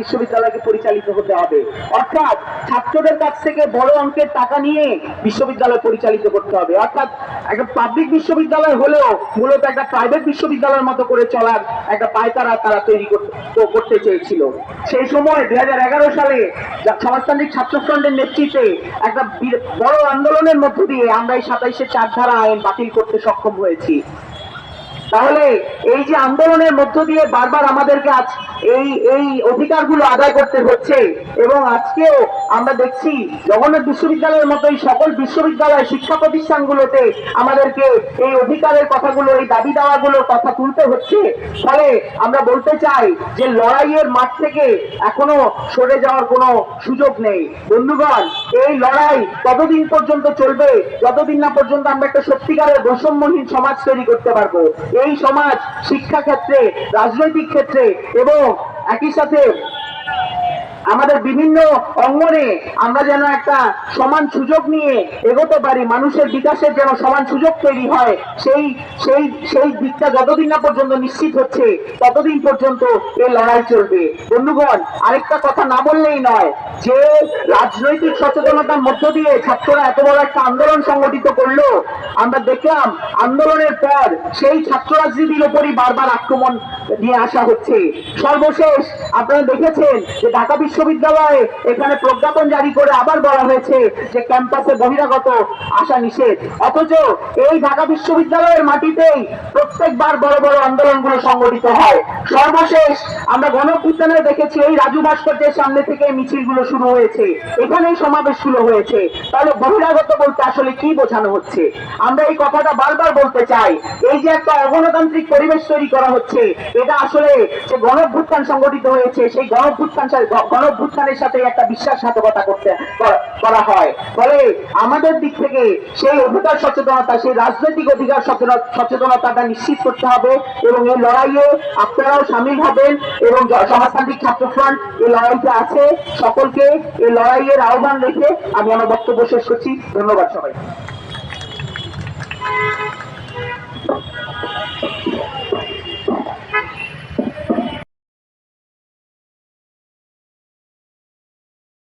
বিশ্ববিদ্যালয়কে পরিচালিত হতে হবে। অর্থাৎ ছাত্রদের কাছ থেকে বড় অঙ্কের টাকা নিয়ে বিশ্ববিদ্যালয় পরিচালিত করতে হবে। অর্থাৎ একটা পাবলিক বিশ্ববিদ্যালয় হলেও মূলত একটা প্রাইভেট বিশ্ববিদ্যালয়ের মতো করে চলার একটা পায়তারা তারা তৈরি করতে চেয়েছিল। সেই সময় দুই হাজার এগারো সালে সমাজতান্ত্রিক ছাত্র ফ্রন্টের নেতৃত্বে একটা বড় আন্দোলনের মধ্য দিয়ে আমরা এই সাতাইশে চার ধারা আইন বাতিল করতে সক্ষম হয়েছি। তাহলে এই যে আন্দোলনের মধ্য দিয়ে বারবার আমাদেরকে আজ এই এই অধিকারগুলো আদায় করতে হচ্ছে এবং আজকেও আমরা দেখছি জগন্নাথ বিশ্ববিদ্যালয়ের মতো এই সকল বিশ্ববিদ্যালয় শিক্ষা প্রতিষ্ঠানগুলোতে আমাদেরকে এই অধিকারের কথাগুলো, এই দাবি দাওয়াগুলোর কথা তুলতে হচ্ছে। ফলে আমরা বলতে চাই যে লড়াইয়ের মাঠ থেকে এখনও সরে যাওয়ার কোনো সুযোগ নেই। বন্ধুগণ, এই লড়াই ততদিন পর্যন্ত চলবে? যতদিন না পর্যন্ত আমরা একটা সত্যিকারের বৈষম্যহীন সমাজ তৈরি করতে পারব। এই সমাজ শিক্ষা ক্ষেত্রে রাজনৈতিক ক্ষেত্রে এবং একই সাথে আমাদের বিভিন্ন অঙ্গনে আমরা যেন একটা সমান সুযোগ নিয়ে এগোতে পারি, মানুষের বিকাশের যেন সমান সুযোগ তৈরি হয়, সেই সেই সেই দিকটা যতদিন না পর্যন্ত নিশ্চিত হচ্ছে, ততদিন পর্যন্ত এই লড়াই চলবে। বন্ধুগণ, আরেকটা কথা না বললেই নয়, যে রাজনৈতিক সচেতনতার মধ্য দিয়ে ছাত্ররা এত বড় একটা আন্দোলন সংগঠিত করল, আমরা দেখলাম আন্দোলনের পর সেই ছাত্র রাজনীতির উপরই বারবার আক্রমণ নিয়ে আসা হচ্ছে। সর্বশেষ আপনারা দেখেছেন যে ঢাকা বিশ্ববিদ্যালয়ে এখানে প্রজ্ঞাপন জারি করে আবার বলা হয়েছে যে ক্যাম্পাসে বহিরাগত আসা নিষেধ। অথচ এই ঢাকা বিশ্ববিদ্যালয়ের মাটিতেই প্রত্যেকবার বড় বড় আন্দোলনগুলো সংগঠিত হয়। সর্বশেষ আমরা গণপুত্থানে দেখেছি এই রাজু ভাস্কর্যের সামনে থেকে মিছিলগুলো শুরু হয়েছে। এখানেই সমাবেশগুলো হয়েছে। তাহলে বহিরাগত বলতে আসলে কি বোঝানো হচ্ছে? আমরা এই কথাটা বারবার বলতে চাই। এই যে একটা অগণতান্ত্রিক পরিবেশ তৈরি করা হচ্ছে, এটা আসলে যে গণভ্যুত্থান সংগঠিত হয়েছে, সেই গণভ্যুত্থান গণভ্যুত্থানের সাথে একটা বিশ্বাসঘাতকতা করতে করা- হয়। ফলে আমাদের দিক থেকে সেই অধিকার সচেতনতা, সেই রাজনৈতিক অধিকার সচেতন- সচেতনতাটা নিশ্চিত করতে হবে এবং এই লড়াইয়ে আপনারাও সামিল হবেন এবং সমাজতান্ত্রিক ছাত্র ফ্রন্ট এই লড়াইতে আছে। সকলকে এই লড়াইয়ের আহ্বান রেখে আমি আমার বক্তব্য শেষ করছি। ধন্যবাদ সবাই